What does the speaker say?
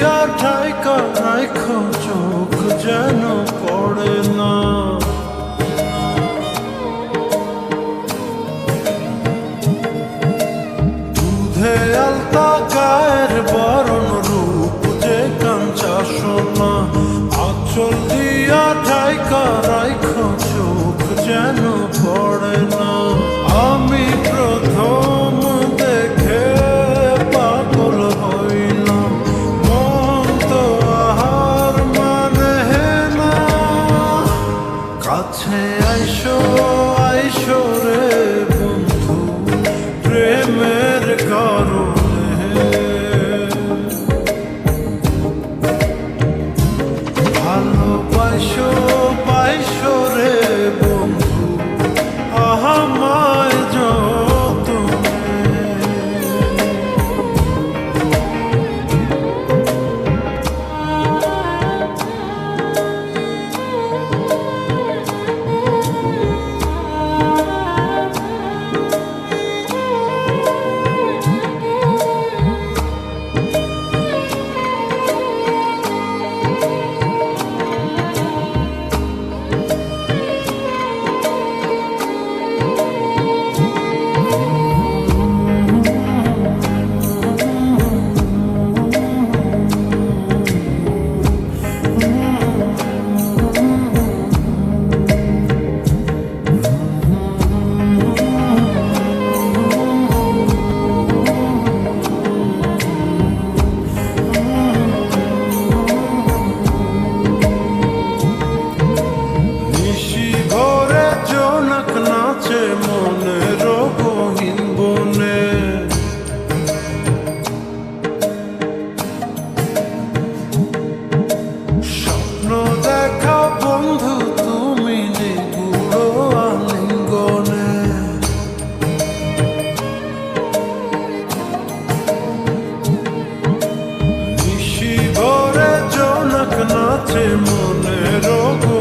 দিয়া ঠাইকা রাখো চোখ যেন পড়ে না। দুধে আলতা, গায়ের বরণ রূপ যে কাঞ্চা সোনা। আচল দিয়া ঠাইকা রাখো চোখ যেন পাইশো পাইশো আছে মনের রোগ